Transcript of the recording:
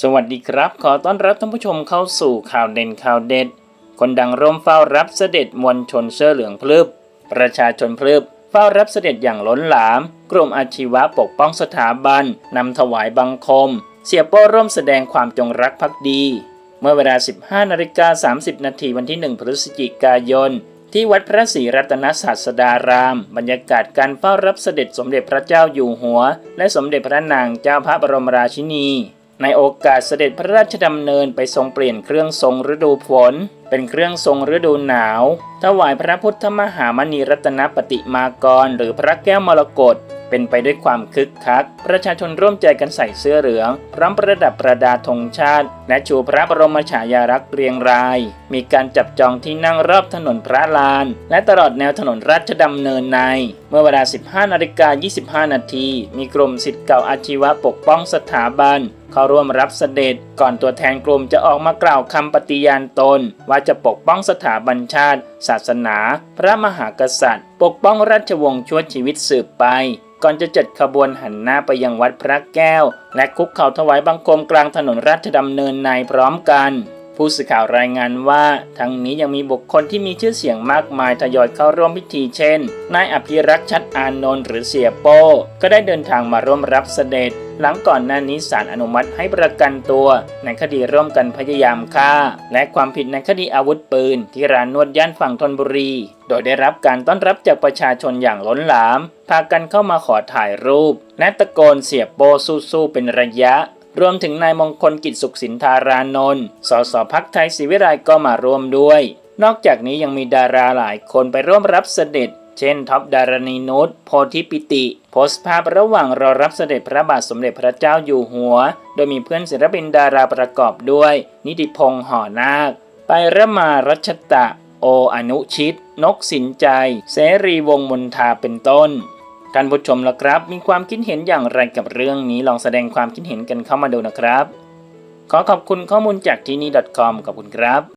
สวัสดีครับ ขอต้อนรับท่านผู้ชมเข้าสู่ข่าวเด่นข่าวเด็ด คนดังร่วมเฝ้ารับเสด็จมวลชนเสื้อเหลืองพลึบ ประชาชนพลึบ เฝ้ารับเสด็จอย่างล้นหลาม กลุ่มอาชีวะปกป้องสถาบัน นำถวายบังคม เสียโป้ร่วมแสดงความจงรักภักดี เมื่อเวลา 15นาฬิกา30 นาทีวันที่ 1 พฤศจิกายน ที่วัดพระศรีรัตนศาสดาราม บรรยากาศการเฝ้ารับเสด็จสมเด็จพระเจ้าอยู่หัว และสมเด็จพระนางเจ้าพระบรมราชินี ในโอกาสเสด็จพระราชดำเนินไปทรงเปลี่ยนเครื่องทรงฤดูฝนเป็นเครื่องทรงฤดูหนาว ถวายพระพุทธมหามณีรัตนปฏิมากร หรือพระแก้วมรกตเป็นไปด้วยความคึกคัก ประชาชนร่วมใจกันใส่เสื้อเหลือง พร้อมประดับประดาธงชาติ และชูพระบรมฉายาลักษณ์เรียงราย มีการจับจองที่นั่งรอบถนนพระลาน และตลอดแนวถนนราชดำเนินใน เมื่อเวลา 15นาฬิกา25 นาที มีกลุ่มสิทธิ์เก่าอาชีวะปกป้องสถาบัน เข้าร่วมรับเสด็จ ก่อนตัวแทนกลุ่มจะออกมากล่าวคำปฏิญาณตน ว่าจะปกป้องสถาบันชาติ ศาสนา พระมหากษัตริย์ ปกป้องราชวงศ์ชั่วชีวิตสืบไป ก่อนจะจัดขบวนหันหน้าไปยังวัดพระแก้ว และคุกเข่าถวายบังคมกลางถนนราชดำเนินในพร้อมกัน ผู้สื่อข่าวรายงานว่า ทั้งนี้ยังมีบุคคลที่มีชื่อเสียงมากมายทยอยเข้าร่วมพิธีเช่น นายอภิรักษ์ชัดอานนท์หรือเสียโป้ ก็ได้เดินทางมาร่วมรับเสด็จ หลังก่อนหน้านี้ศาลอนุมัติให้ประกันตัว ในคดีร่วมกันพยายามฆ่า และความผิดในคดีอาวุธปืน ที่ร้านนวดย่านฝั่งธนบุรี โดยได้รับการต้อนรับจากประชาชนอย่างล้นหลาม พากันเข้ามาขอถ่ายรูป และตะโกนเสียโป้สู้ๆเป็นระยะ รวมถึงนายมงคลกิจสุขสินธารานนท์สสพักไทยศรีวิไลก็มาร่วมด้วย นอกจากนี้ยังมีดาราหลายคนไปร่วมรับเสด็จ เช่นท็อปดารณีนุชโพธิปิติ โพสต์ภาพระหว่างรอรับเสด็จพระบาทสมเด็จพระเจ้าอยู่หัว โดยมีเพื่อนศิลปินดาราประกอบด้วย นิติพงษ์ห่อนาค ไประมารัชตะ โออนุชิต นกสินใจ เสรีวงศ์มนทาเป็นต้น ท่านผู้ชมล่ะครับ มีความคิดเห็นอย่างไรกับเรื่องนี้ลองแสดงความคิดเห็นกันเข้ามาดูนะครับ ขอขอบคุณข้อมูลจากที่นี่ .com ขอบคุณครับ